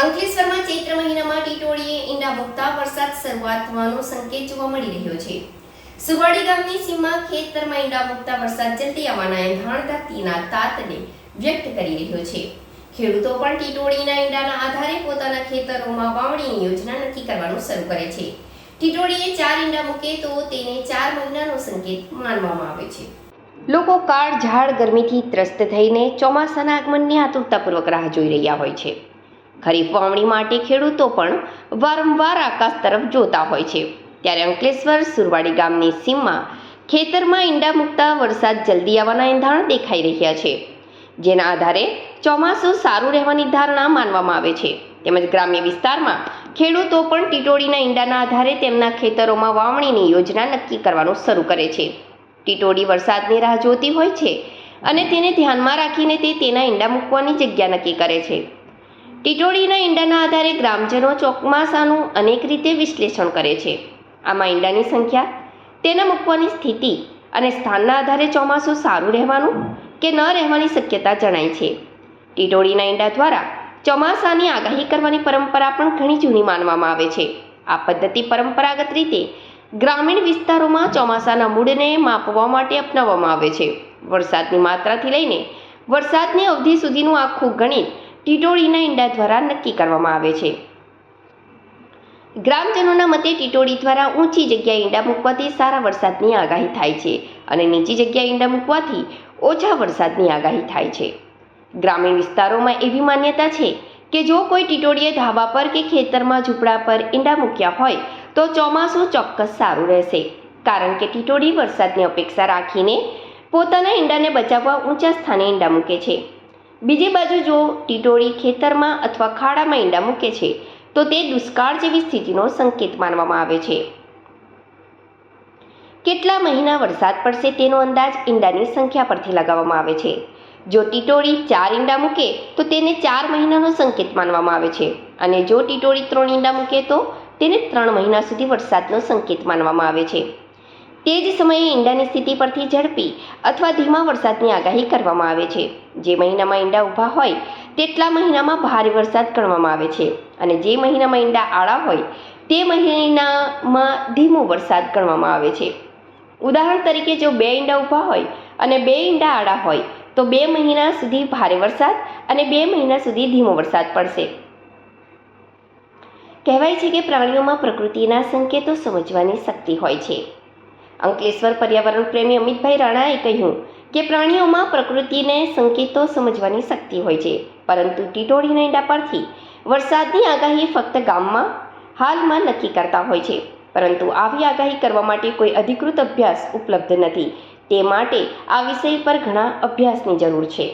અંકલેશ્વરમાં ચૈત્ર મહિનામાં ટીટોળીએ ઈંડા ભૂકતા વરસાદ શરૂઆત થવાનો સંકેત જોવા મળી રહ્યો છે. સુવાડી ગામની સીમમાં ખેતરમાં ઈંડા ભૂકતા વરસાદ જલ્દી આવવાના એંધાણ ધરતીના તાતને વ્યક્ત કરી રહ્યો છે. ખેડૂતો પણ ટીટોળીના ઈંડાના આધારે પોતાના ખેતરોમાં વાવણીની યોજના નક્કી કરવાનું શરૂ કરે છે. ટીટોળીએ ચાર ઈંડા મૂકે તો તેને ચાર મહિનાનો સંકેત માનવામાં આવે છે. લોકો કાળ ઝાડ ગરમીથી ત્રસ્ત થઈને ચોમાસાના આગમનની આતુરતાપૂર્વક રાહ જોઈ રહ્યા હોય છે. ખરીફ વાવણી માટે ખેડૂતો પણ વારંવાર આકાશ તરફ જોતા હોય છે. ત્યારે અંકલેશ્વર સુરવાડી ગામની સીમમાં ખેતરમાં ઈંડા મૂકતા વરસાદ જલ્દી આવવાના એંધાણ દેખાઈ રહ્યા છે. જેના આધારે ચોમાસું સારું રહેવાની ધારણા માનવામાં આવે છે. તેમજ ગ્રામ્ય વિસ્તારમાં ખેડૂતો પણ ટીટોડીના ઈંડાના આધારે તેમના ખેતરોમાં વાવણીની યોજના નક્કી કરવાનું શરૂ કરે છે. ટીટોડી વરસાદની રાહ જોતી હોય છે અને તેને ધ્યાનમાં રાખીને તે તેના ઈંડા મૂકવાની જગ્યા નક્કી કરે છે. ટીટોળીના ઈંડાના આધારે ગ્રામજનો ચોમાસાનું અનેક રીતે વિશ્લેષણ કરે છે. આમાં ઈંડાની સંખ્યા, તેના મૂકવાની સ્થિતિ અને સ્થાનના આધારે ચોમાસું સારું રહેવાનું કે ન રહેવાની શક્યતા જણાય છે. ટીટોળીના ઈંડા દ્વારા ચોમાસાની આગાહી કરવાની પરંપરા પણ ઘણી જૂની માનવામાં આવે છે. આ પદ્ધતિ પરંપરાગત રીતે ગ્રામીણ વિસ્તારોમાં ચોમાસાના મૂળને માપવા માટે અપનાવવામાં આવે છે. વરસાદની માત્રાથી લઈને વરસાદની અવધિ સુધીનું આખું ગણિત ટીટોળીના ઈંડા દ્વારા નક્કી કરવામાં આવે છે. ગ્રામજનોના મતે ટીટોળી દ્વારા ઊંચી જગ્યાએ ઈંડા મૂકવાથી સારા વરસાદની આગાહી થાય છે અને નીચી જગ્યાએ ઈંડા મૂકવાથી ઓછા વરસાદની આગાહી થાય છે. ગ્રામીણ વિસ્તારોમાં એવી માન્યતા છે કે જો કોઈ ટીટોળીએ ધાબા પર કે ખેતરમાં ઝૂંપડા પર ઈંડા મૂક્યા હોય, તો ચોમાસું ચોક્કસ સારું રહેશે. કારણ કે ટીટોળી વરસાદની અપેક્ષા રાખીને પોતાના ઈંડાને બચાવવા ઊંચા સ્થાને ઈંડા મૂકે છે. બીજી બાજુ જો ટીટોળી ખેતરમાં અથવા ખાડામાં ઈંડા મૂકે છે, તો તે દુષ્કાળ જેવી સ્થિતિનો સંકેત માનવામાં આવે છે. કેટલા મહિના વરસાદ પડશે તેનો અંદાજ ઈંડાની સંખ્યા પરથી લગાવવામાં આવે છે. જો ટીટોળી ચાર ઈંડા મૂકે, તો તેને ચાર મહિનાનો સંકેત માનવામાં આવે છે. અને જો ટીટોળી ત્રણ ઈંડા મૂકે, તો તેને ત્રણ મહિના સુધી વરસાદનો સંકેત માનવામાં આવે છે. તે જ સમયે ઈંડાની સ્થિતિ પરથી ઝડપી અથવા ધીમા વરસાદની આગાહી કરવામાં આવે છે. જે મહિનામાં ઈંડા ઊભા હોય, તેટલા મહિનામાં ભારે વરસાદ ગણવામાં આવે છે અને જે મહિનામાં ઈંડા આળા હોય, તે મહિનામાં ધીમો વરસાદ ગણવામાં આવે છે. ઉદાહરણ તરીકે જો બે ઈંડા ઊભા હોય અને બે ઈંડા આડા હોય, તો બે મહિના સુધી ભારે વરસાદ અને બે મહિના સુધી ધીમો વરસાદ પડશે. કહેવાય છે કે પ્રાણીઓમાં પ્રકૃતિના સંકેતો સમજવાની શક્તિ હોય છે. અંકલેશ્વર પર્યાવરણ પ્રેમી અમિતભાઈ રાણાએ કહ્યું કે પ્રાણીઓમાં પ્રકૃતિને સંકેતો સમજવાની શક્તિ હોય છે. પરંતુ ટીટોળીના ઈંડા પરથી વરસાદની આગાહી ફક્ત ગામમાં હાલમાં નક્કી કરતા હોય છે. પરંતુ આવી આગાહી કરવા માટે કોઈ અધિકૃત અભ્યાસ ઉપલબ્ધ નથી. તે માટે આ વિષય પર ઘણા અભ્યાસની જરૂર છે.